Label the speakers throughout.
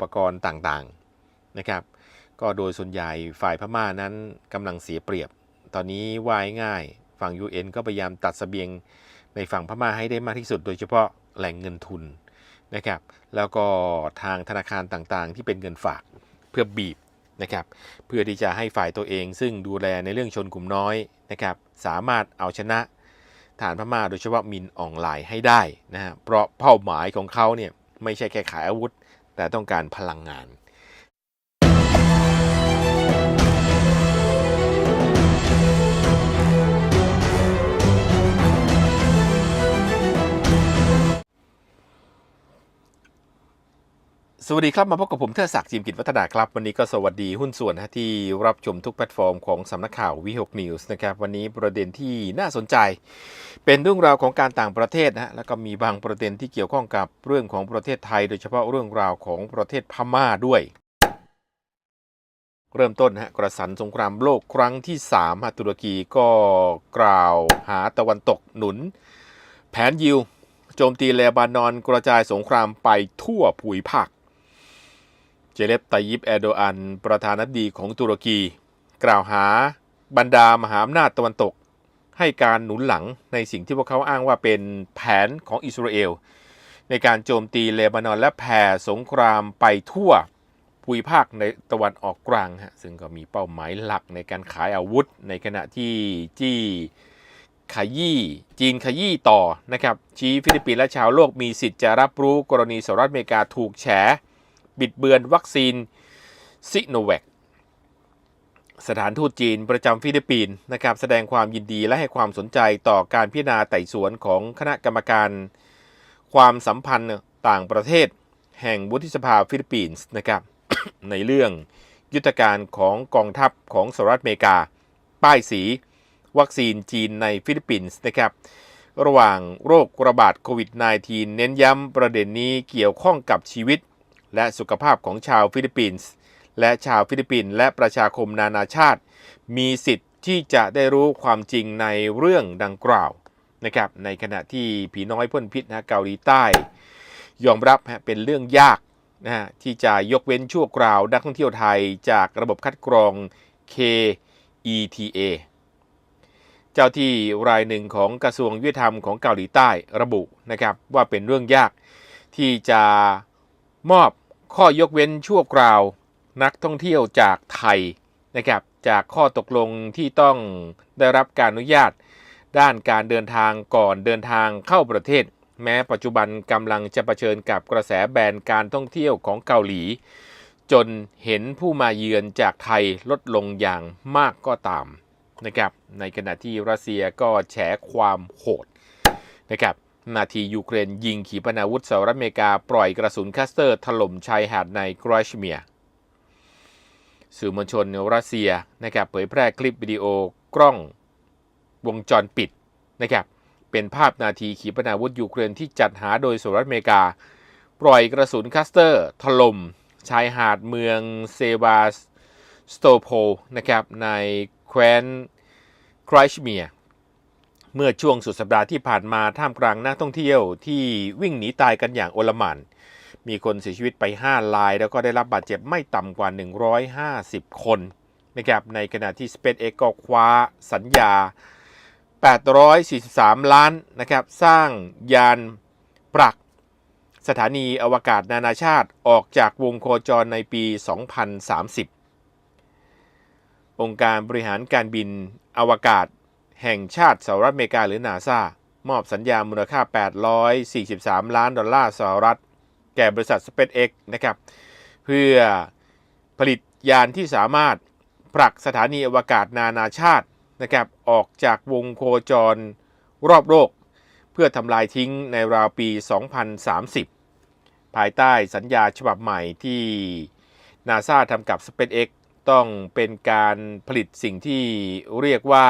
Speaker 1: ปกรณ์ต่างๆนะครับก็โดยส่วนใหญ่ฝ่ายพม่านั้นกำลังเสียเปรียบ ตอนนี้ว่ายง่าย ฝั่ง UN ก็พยายามตัดสเสบียงในฝั่งพม่าให้ได้มากที่สุด โดยเฉพาะแหล่งเงินทุนนะครับแล้วก็ทางธนาคารต่างๆ ที่เป็นเงินฝากเพื่อบีบนะครับเพื่อที่จะให้ฝ่ายตัวเอง ซึ่งดูแลในเรื่องชนกลุ่มน้อยนะครับสามารถเอาชนะฐานพม่าโดยเฉพาะมินออนไลน์ให้ได้นะฮะเพราะเป้าหมายของเขาเนี่ยไม่ใช่แค่ขายอาวุธ แต่ต้องการพลังงาน สวัสดีครับ มาพบกับผมเทอศักดิ์จิมกิจวัฒนาครับ วันนี้ก็สวัสดีหุ้นส่วนนะที่รับชมทุกแพลตฟอร์มของสำนักข่าววิหกนิวส์นะครับ วันนี้ประเด็นที่น่าสนใจ เป็นเรื่องราวของการต่างประเทศนะฮะแล้วก็มีบางประเด็นที่เกี่ยวข้องกับเรื่องของประเทศไทย โดยเฉพาะเรื่องราวของประเทศพม่าด้วย เริ่มต้นฮะกระสันสงครามโลกครั้งที่3ฮะตุรกีก็กล่าวหาตะวันตกหนุน แผนยิวโจมตีเลบานอนกระจายสงครามไปทั่วภูมิภาค เจเลปไตยิปแอโดอัน ประธานาธิบดีของตุรกี กล่าวหาบรรดามหาอำนาจตะวันตก ให้การหนุนหลังในสิ่งที่พวกเขาอ้างว่าเป็นแผนของอิสราเอล ในการโจมตีเลบานอนและแผ่สงครามไปทั่วภูมิภาคในตะวันออกกลางฮะซึ่งก็มีเป้าหมายหลักในการขายอาวุธ ในขณะที่จี้ขยี้จีนขยี้ต่อนะครับชี้ฟิลิปปินส์และชาวโลกมีสิทธิ์จะรับรู้กรณีสหรัฐอเมริกาถูกแฉ บิดเบือนวัคซีนซิโนแวคสถานทูตจีนประจำฟิลิปปินส์นะครับแสดงความยินดีและให้ความสนใจต่อการพิจารณาไต่สวนของคณะกรรมการ ความสัมพันธ์ต่างประเทศ แห่งวุฒิสภาฟิลิปปินส์นะครับในเรื่องยุทธการของกองทัพของสหรัฐอเมริกา ป้ายสี วัคซีนจีนในฟิลิปปินส์นะครับระหว่างโรคระบาดโควิด -19 เน้นย้ำประเด็นนี้เกี่ยวข้องกับชีวิต และสุขภาพของชาวฟิลิปปินส์และชาวฟิลิปปินส์และประชาคมนานาชาติ มีสิทธิ์ที่จะได้รู้ความจริงในเรื่องดังกล่าวนะครับในขณะที่ผีน้อยพ่นพิษนะเกาหลีใต้ ยอมรับฮะเป็นเรื่องยากนะฮะที่จะยกเว้นชั่วคราวนักท่องเที่ยวไทยจากระบบคัดกรอง KETA เจ้าที่รายหนึ่งของกระทรวงยุติธรรมของเกาหลีใต้ระบุนะครับว่าเป็นเรื่องยากที่จะมอบ ข้อยกเว้นชั่วคราวนักท่องเที่ยวจากไทยนะครับจากข้อตกลงที่ต้องได้รับการอนุญาต ด้านการเดินทางก่อนเดินทางเข้าประเทศ แม้ปัจจุบันกำลังจะะเผชิญกับกระแสแบนการท่องเที่ยวของเกาหลี จนเห็นผู้มาเยือนจากไทยลดลงอย่างมากก็ตามนะครับในขณะที่รัสเซียก็แฉความโหดนะครับ นาทียูเครนยิงขีปนาวุธสหรัฐอเมริกาปล่อยกระสุนคัสเตอร์ถล่มชายหาดในกรอชเมียสื่อมวลชนรัสเซียนะครับเผยแพร่คลิปวิดีโอกล้องวงจรปิดนะครับเป็นภาพนาทีขีปนาวุธยูเครนที่จัดหาโดยสหรัฐอเมริกา ปล่อยกระสุนคัสเตอร์ถล่มชายหาดเมืองเซบาสโตโพนะครับในแคว้นครชเมีย เมื่อช่วงสุดสัปดาห์ที่ผ่านมาท่ามกลางนักท่องเที่ยวที่วิ่งหนีตายกันอย่างโอลหม่านมีคนเสียชีวิตไป 5 ราย แล้วก็ได้รับบาดเจ็บไม่ต่ำกว่า 150 คนนะครับในขณะที่ SpaceX ก็คว้าสัญญา 843 ล้านนะครับสร้างยานปรักสถานีอวกาศนานาชาติออกจากวงโคจรในปี 2030 องค์การบริหารการบินอวกาศ แห่งชาติสหรัฐอเมริกาหรือนาซามอบสัญญามูลค่า 843 ล้านดอลลาร์สหรัฐ แก่บริษัท SpaceX นะครับ เพื่อผลิตยานที่สามารถผลักสถานีอวกาศนานาชาตินะครับออกจากวงโคจรรอบโลก เพื่อทำลายทิ้งในราวปี 2030 ภายใต้สัญญาฉบับใหม่ที่นาซาทำกับ SpaceX ต้องเป็นการผลิตสิ่งที่เรียกว่า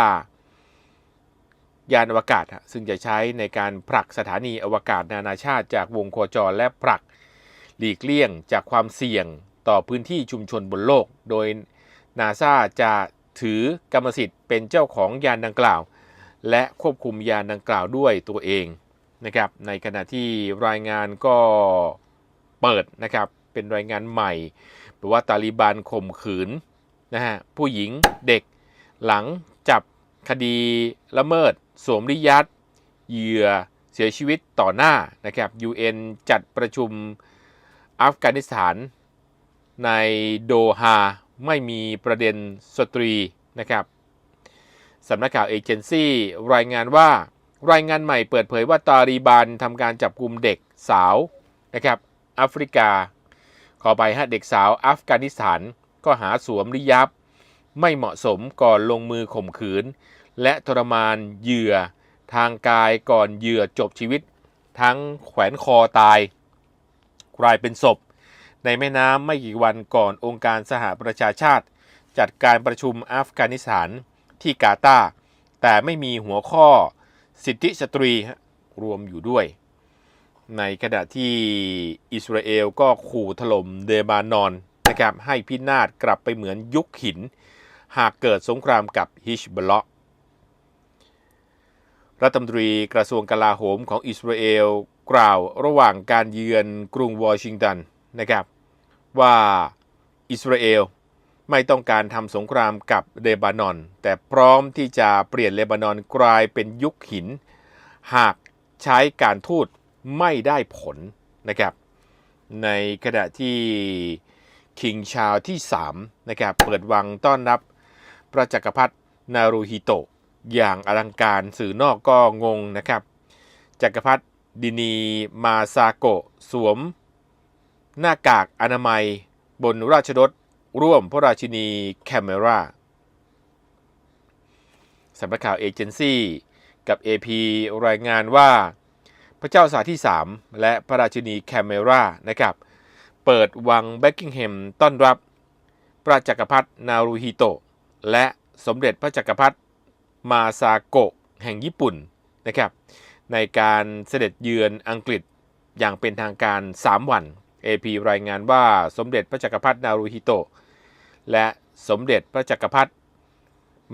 Speaker 1: ยานอวกาศ ซึ่งจะใช้ในการผลักสถานีอวกาศนานาชาติจากวงโคจรและผลัก หลีกเลี่ยงจากความเสี่ยงต่อพื้นที่ชุมชนบนโลก โดยนาซาจะถือกรรมสิทธิ์เป็นเจ้าของยานดังกล่าว และควบคุมยานดังกล่าวด้วยตัวเองนะครับในขณะที่รายงานก็เปิดนะครับเป็นรายงานใหม่บอกว่าตาลีบันข่มขืนนะฮะผู้หญิงเด็กหลังจับคดีละเมิดสวมริยัตเหยื่อเสียชีวิตต่อหน้านะครับ UN จัดประชุมอัฟกานิสถาน ในโดฮาไม่มีประเด็นสตรีนะครับสำนักข่าวเอเจนซี่รายงานว่ารายงานใหม่เปิดเผยว่าตาลีบันทำการจับกลุ่มเด็กสาวนะครับแอฟริกา ขอไปฮะเด็กสาวอัฟกานิสถานก็หาสวมริยับ ไม่เหมาะสมก่อนลงมือข่มขืน และทรมานเหยื่อ ทางกายก่อนเหยื่อจบชีวิต ทั้งแขวนคอตาย กลายเป็นศพ ในแม่น้ำไม่กี่วันก่อนองค์การสหประชาชาติ จัดการประชุมอัฟกานิสถานที่กาตาร์แต่ไม่มีหัวข้อสิทธิสตรีรวมอยู่ด้วย ในขณะที่อิสราเอลก็ขู่ถล่มเดบานอนนะครับให้พินาศกลับไปเหมือนยุคหิน หากเกิดสงครามกับฮิชบลอ รัฐมนตรีกระทรวงกลาโหมของอิสราเอลกล่าวระหว่างการเยือนกรุงวอชิงตันนะครับ ว่าอิสราเอลไม่ต้องการทำสงครามกับเลบานอน แต่พร้อมที่จะเปลี่ยนเลบานอนกลายเป็นยุคหิน หากใช้การทูตไม่ได้ผลนะครับ ในขณะที่คิงชาวที่3นะครับเปิดวังต้อนรับพระจักรพรรดินารูฮิโตะ อย่างอลังการสื่อนอกก็งงนะครับ จักรพรรดิดินีมาซาโกะสวม หน้ากากอนามัยบนราชรถร่วมพระราชินีแคมเมราสำนักข่าวเอเจนซี่กับ AP รายงานว่าพระเจ้าสาที่ 3 และพระราชินีแคมเมรานะครับ เปิดวังแบ็กกิงแฮมต้อนรับ พระจักรพรรดินารูฮิโตะและสมเด็จพระจักรพรรดิ มาซาโกะแห่งญี่ปุ่นนะครับในการเสด็จเยือนอังกฤษอย่างเป็นทางการ 3 วัน AP รายงานว่าสมเด็จพระจักรพรรดินารูฮิโตะและสมเด็จพระจักรพรรดิ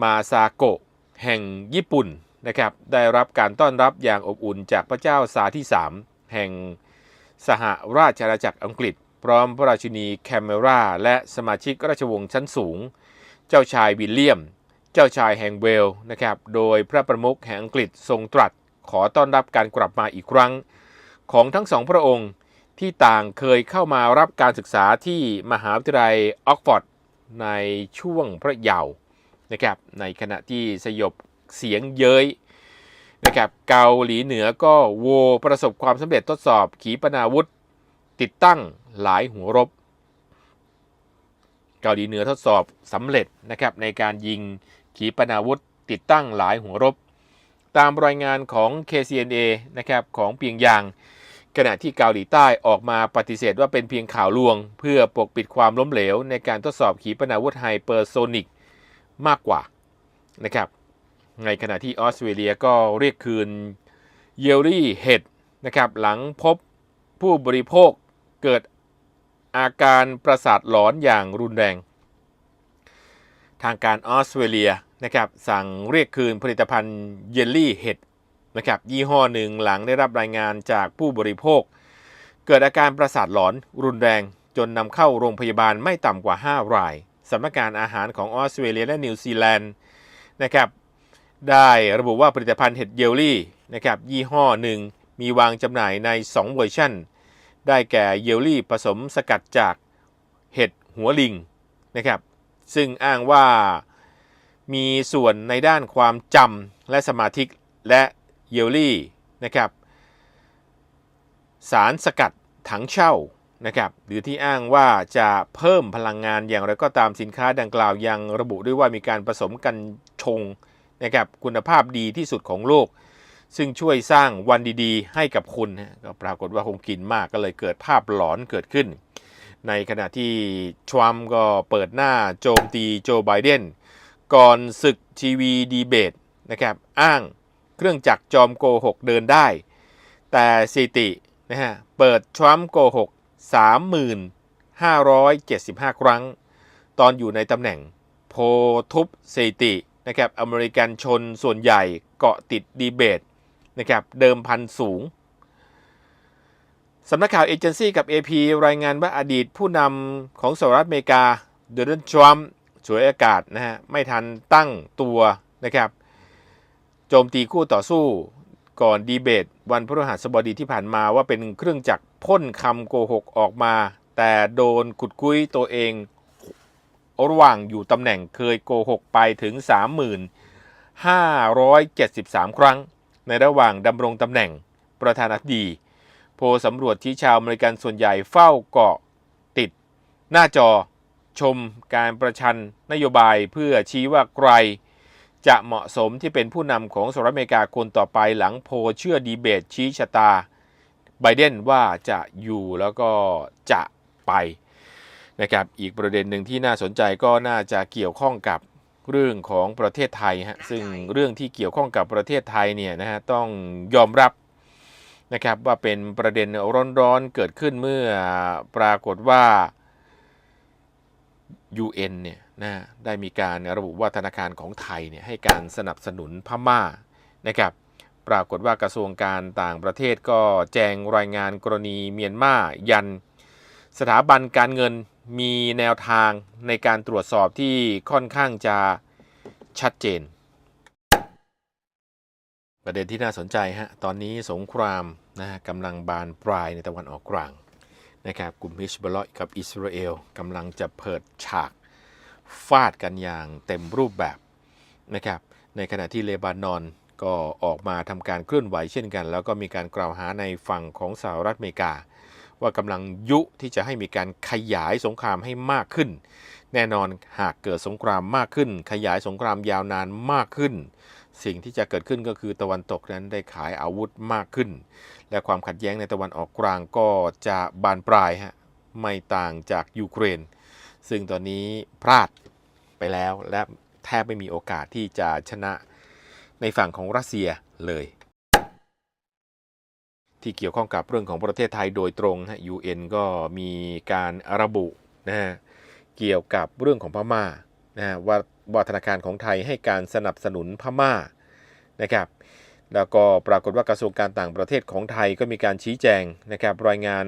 Speaker 1: มาซาโกะแห่งญี่ปุ่นนะครับได้รับการต้อนรับอย่างอบอุ่นจากพระเจ้าสาที่ 3 แห่งสหราชอาณาจักรอังกฤษ พร้อมพระราชินีแคมเมราและสมาชิกราชวงศ์ชั้นสูง เจ้าชายวิลเลียม เจ้าชายแห่งเวลนะครับ โดยพระประมุขแห่งอังกฤษทรงตรัสขอต้อนรับการกลับมาอีกครั้ง ของทั้งสองพระองค์ที่ต่างเคยเข้ามารับการศึกษาที่มหาวิทยาลัยออกฟอร์ดในช่วงพระเยาว์นะครับ ในขณะที่สยบเสียงเย้ยนะครับเกาหลีเหนือก็โวประสบความสำเร็จทดสอบขีปนาวุธ ติดตั้งหลายหัวรบ เกาหลีเหนือทดสอบสำเร็จนะครับในการยิง ขีปนาวุธติดตั้งหลายหัวรบ ตามรายงานของ KCNA นะครับของเปียงยาง ขณะที่เกาหลีใต้ออกมาปฏิเสธว่าเป็นเพียงข่าวลวง เพื่อปกปิดความล้มเหลว ในการทดสอบขีปนาวุธไฮเปอร์โซนิกมากกว่านะครับในขณะที่ออสเตรเลียก็เรียกคืนเยลลี่เห็ดนะครับหลังพบผู้บริโภคเกิดอาการประสาทหลอนอย่างรุนแรง ทางการออสเตรเลีย นะครับสั่งเรียกคืนผลิตภัณฑ์เยลลี่เห็ดนะครับยี่ห้อหนึ่งหลังได้รับรายงานจากผู้บริโภค เกิดอาการประสาทหลอนรุนแรง จนนำเข้าโรงพยาบาลไม่ต่ำกว่า 5 รายสำนักงานอาหารของออสเตรเลียและนิวซีแลนด์นะครับได้ระบุว่าผลิตภัณฑ์เห็ดเยลลี่นะครับยี่ห้อหนึ่งมีวางจำหน่ายใน 2 เวอร์ชันได้แก่เยลลี่ผสมสกัดจากเห็ดหัวลิงนะครับซึ่งอ้างว่า มีส่วนในด้านความจำและสมาธิและเยลลี่นะครับ สารสกัดถังเช่านะครับหรือที่อ้างว่าจะเพิ่มพลังงานอย่างไรก็ตามสินค้าดังกล่าวยังระบุด้วยว่ามีการผสมกันชงนะครับคุณภาพดีที่สุดของโลก ซึ่งช่วยสร้างวันดีๆ ให้กับคุณก็ปรากฏว่าคงกินมากก็เลยเกิดภาพหลอนเกิดขึ้น ในขณะที่ทรัมป์ก็เปิดหน้าโจมตีโจไบเดน ก่อนศึกทีวีดีเบตนะครับอ้างเครื่องจักรจอมโกหกเดินได้ แต่สิตินะฮะเปิดทรัมป์โกหก3,575 ครั้ง ตอนอยู่ในตำแหน่งโพทุบสตินะครับอเมริกันชนส่วนใหญ่เกาะติดดีเบตนะครับเดิมพันสูงสำนักข่าวเอเจนซี่กับ AP รายงานว่าอดีตผู้นำของสหรัฐอเมริกาโดนัลด์ทรัมป์ ฉวยโอกาสนะฮะไม่ทันตั้งตัวนะครับ โจมตีคู่ต่อสู้ก่อนดีเบต วันพฤหัสบดีที่ผ่านมาว่าเป็นเครื่องจักรพ่นคำโกหกออกมา แต่โดนขุดคุยตัวเองระหว่างอยู่ตำแหน่งเคยโกหกไปถึง 3573 ครั้ง ในระหว่างดำรงตำแหน่งประธานาธิบดี โพสำรวจที่ชาวอเมริกันส่วนใหญ่เฝ้าเกาะติดหน้าจอ ชมการประชันนโยบายเพื่อชี้ว่าใคร จะเหมาะสมที่เป็นผู้นำของสหรัฐอเมริกาคนต่อไปหลังโพเชื่อดีเบตชี้ชะตาไบเดนว่าจะอยู่แล้วก็จะไปนะครับอีกประเด็นหนึ่งที่น่าสนใจก็น่าจะเกี่ยวข้องกับเรื่องของประเทศไทยฮะซึ่งเรื่องที่เกี่ยวข้องกับประเทศไทยเนี่ยนะฮะต้องยอมรับนะครับว่าเป็นประเด็นร้อนๆเกิดขึ้นเมื่อปรากฏว่า UN เนี่ยนะได้มีการระบุว่าธนาคารของไทยเนี่ยให้การสนับสนุนพม่านะครับปรากฏว่ากระทรวงการต่างประเทศก็แจงรายงานกรณีเมียนมายัน สถาบันการเงินมีแนวทางในการตรวจสอบที่ค่อนข้างจะชัดเจน ประเด็นที่น่าสนใจฮะตอนนี้สงครามนะฮะกำลังบานปลายในตะวันออกกลาง นะครับกลุ่มฮิชบอลกับอิสราเอลกำลังจะเปิดฉากฟาดกันอย่างเต็มรูปแบบนะครับในขณะที่เลบานอนก็ออกมาทำการเคลื่อนไหวเช่นกัน แล้วก็มีการกล่าวหาในฝั่งของสหรัฐอเมริกา ว่ากำลังยุที่จะให้มีการขยายสงครามให้มากขึ้น แน่นอนหากเกิดสงครามมากขึ้น ขยายสงครามยาวนานมากขึ้น สิ่งที่จะเกิดขึ้นก็คือตะวันตกนั้นได้ขายอาวุธมากขึ้น และความขัดแย้งในตะวันออกกลางก็จะบานปลายฮะไม่ต่างจากยูเครน ซึ่งตอนนี้พลาดไปแล้วและแทบไม่มีโอกาสที่จะชนะในฝั่งของรัสเซียเลย ที่เกี่ยวข้องกับเรื่องของประเทศไทยโดยตรงฮะ UN ก็มีการระบุนะฮะ เกี่ยวกับเรื่องของพม่านะฮะว่าว่าธนาคารของไทยให้การสนับสนุนพม่านะครับแล้วก็ปรากฏว่ากระทรวงการต่างประเทศของไทยก็มีการชี้แจงนะครับรายงาน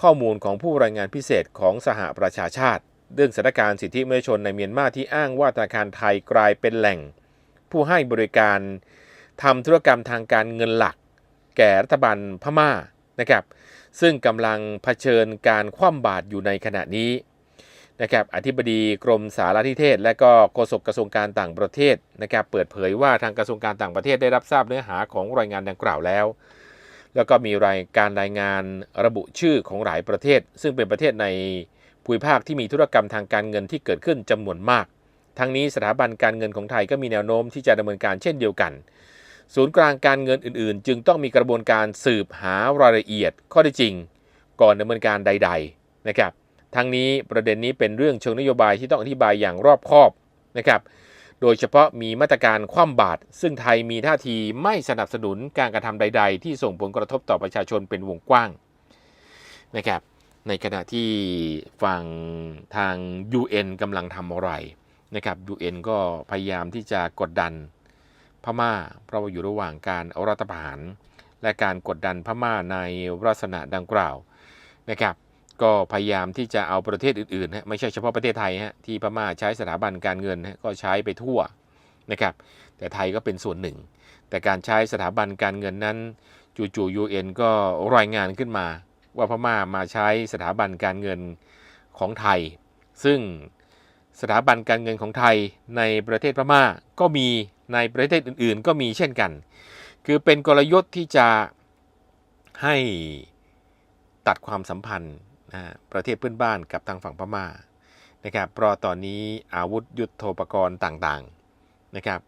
Speaker 1: ข้อมูลของผู้รายงานพิเศษของสหประชาชาติ เรื่องสถานการณ์สิทธิมนุษยชนในเมียนมาที่อ้างว่าธนาคารไทยกลายเป็นแหล่ง ผู้ให้บริการทำธุรกรรมทางการเงินหลัก แก่รัฐบาลพม่านะครับซึ่งกำลังเผชิญการคว่ำบาตรอยู่ในขณะนี้ นะครับอธิบดีกรมสารทิเทศ และก็โฆษกกระทรวงการต่างประเทศนะครับเปิดเผยว่าทางกระทรวงการต่างประเทศได้รับทราบเนื้อหาของรายงานดังกล่าวแล้ว แล้วก็มีรายการรายงานระบุชื่อของหลายประเทศ ซึ่งเป็นประเทศในภูมิภาคที่มีธุรกรรมทางการเงินที่เกิดขึ้นจำนวนมาก ทั้งนี้สถาบันการเงินของไทยก็มีแนวโน้มที่จะดำเนินการเช่นเดียวกัน ศูนย์กลางการเงินอื่น ๆ จึงต้องมีกระบวนการสืบหารายละเอียดข้อเท็จจริง ก่อนดำเนินการใด ๆ นะครับ ทั้งนี้ประเด็นนี้เป็นเรื่องเชิงนโยบายที่ต้องอธิบายอย่างรอบคอบนะครับ โดยเฉพาะมีมาตรการคว่ำบาตรซึ่งไทยมีท่าทีไม่สนับสนุนการกระทำใด ๆ ที่ส่งผลกระทบต่อประชาชนเป็นวงกว้างนะครับ ในขณะที่ฝั่งทาง UN กำลังทำอะไรนะครับ UN ก็พยายามที่จะกดดันพม่า เพราะว่าอยู่ระหว่างการเอารัฐประหาร และการกดดันพม่าในลักษณะดังกล่าวนะครับ ก็พยายามที่จะเอาประเทศอื่นๆฮะไม่ใช่เฉพาะประเทศไทยฮะที่พม่าใช้สถาบันการเงินฮะก็ใช้ไปทั่วนะครับ แต่ไทยก็เป็นส่วนหนึ่ง แต่การใช้สถาบันการเงินนั้นจู่ๆ UN ก็รายงานขึ้นมา ว่าพม่ามาใช้สถาบันการเงินของไทย ซึ่งสถาบันการเงินของไทยในประเทศพม่าก็มีในประเทศอื่นๆ ก็มีเช่นกัน คือเป็นกลยุทธ์ที่จะให้ตัดความสัมพันธ์ นะประเทศเพื่อนบ้านกับทางฝั่งพม่านะครับเพราะตอนนี้อาวุธยุโทโธปกรณ์ต่างๆนะครับ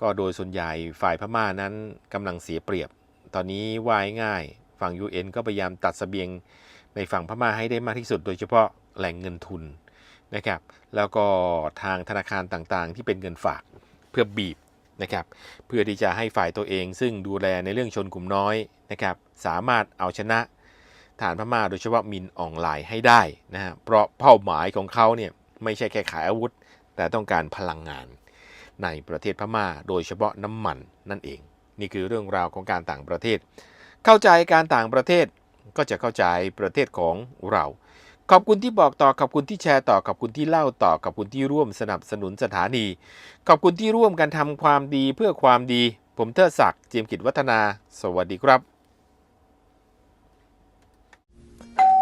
Speaker 1: ก็โดยส่วนใหญ่ฝ่ายพม่านั้นกำลังเสียเปรียบ ตอนนี้ว่ายง่ายฝั่ง UN ก็พยายามตัดสเสบียงในฝั่งพม่าให้ได้มากที่สุด โดยเฉพาะแหล่งเงินทุนนะครับแล้วก็ทางธนาคารต่างๆ ที่เป็นเงินฝากเพื่อบีบนะครับเพื่อที่จะให้ฝ่ายตัวเองซึ่งดูแลในเรื่องชนกลุ่มน้อยนะครับสามารถเอาชนะ ฐานพม่าโดยเฉพาะมินออนไลน์ให้ได้นะฮะเพราะเป้าหมายของเขาเนี่ยไม่ใช่แค่ขายอาวุธ แต่ต้องการพลังงาน ในประเทศพม่า โดยเฉพาะน้ำมันนั่นเอง นี่คือเรื่องราวของการต่างประเทศ เข้าใจการต่างประเทศก็จะเข้าใจประเทศของเรา ขอบคุณที่บอกต่อ ขอบคุณที่แชร์ต่อ ขอบคุณที่เล่าต่อ ขอบคุณที่ร่วมสนับสนุนสถานี ขอบคุณที่ร่วมกันทำความดีเพื่อความดี ผมเทอศักดิ์เจียมกิจวัฒนา สวัสดีครับ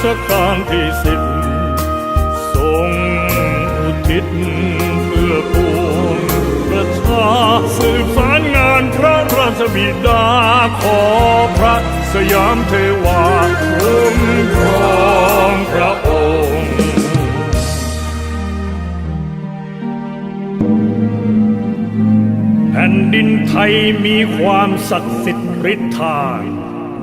Speaker 2: รัชกาลที่สิบทรงอุทิศเพื่อปวงประชาสืบสารงานพระราชบิดาขอพระสยามเทวาคุ้มครองพระองค์แผ่นดินไทยมีความศักดิ์สิทธิ์ฤทธา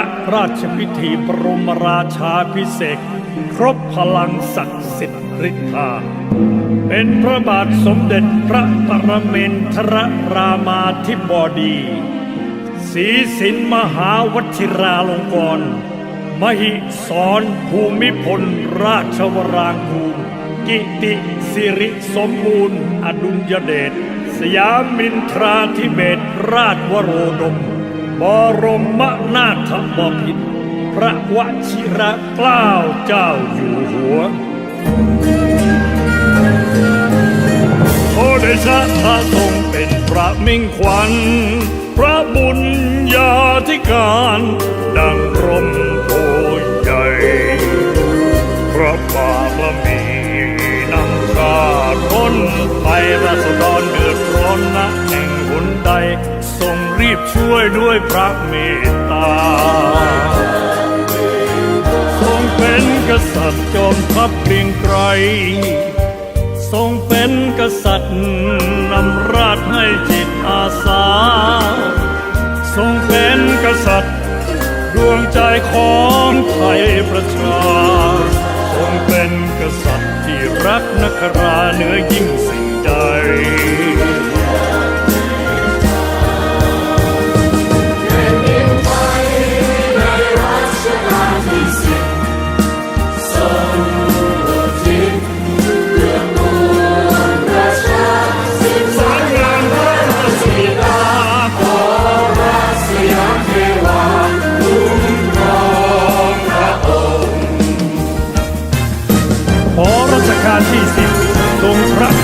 Speaker 2: ะ ราชพิธีบรมราชาพิเศษครบพลังศักดิ์สิทธิ์ฤทธา เป็นพระบาทสมเด็จพระปรเมนทรรามาธิบดีศรีสินมหาวชิราลงกรณ์มหิสรภูมิพลราชวรางคูลกิติสิริสมบูรณ์ อดุลยเดชสยามินทราธิเบศรราชวโรดม บรมนาถบพิตรพระวชิระเกล้าเจ้าอยู่หัวโอเดชะพระทรงเป็นพระมิ่งขวัญ พระบุญญาธิการ ดังร่มโพใหญ่พระบารมีนำชาติพ้นไปราษฎรเดือดร้อนนะแห่งหนใด ทรงรีบช่วยด้วยพระเมตตา ทรงเป็นกษัตริย์จอมทัพเกรียงไกร ทรงเป็นกษัตริย์นำราชให้จิตอาสา ทรงเป็นกษัตริย์ดวงใจของไทยประชา ทรงเป็นกษัตริย์ที่รักนักราเหนือยิ่งสิ่งใด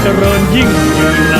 Speaker 2: เจริญยิ่งยืน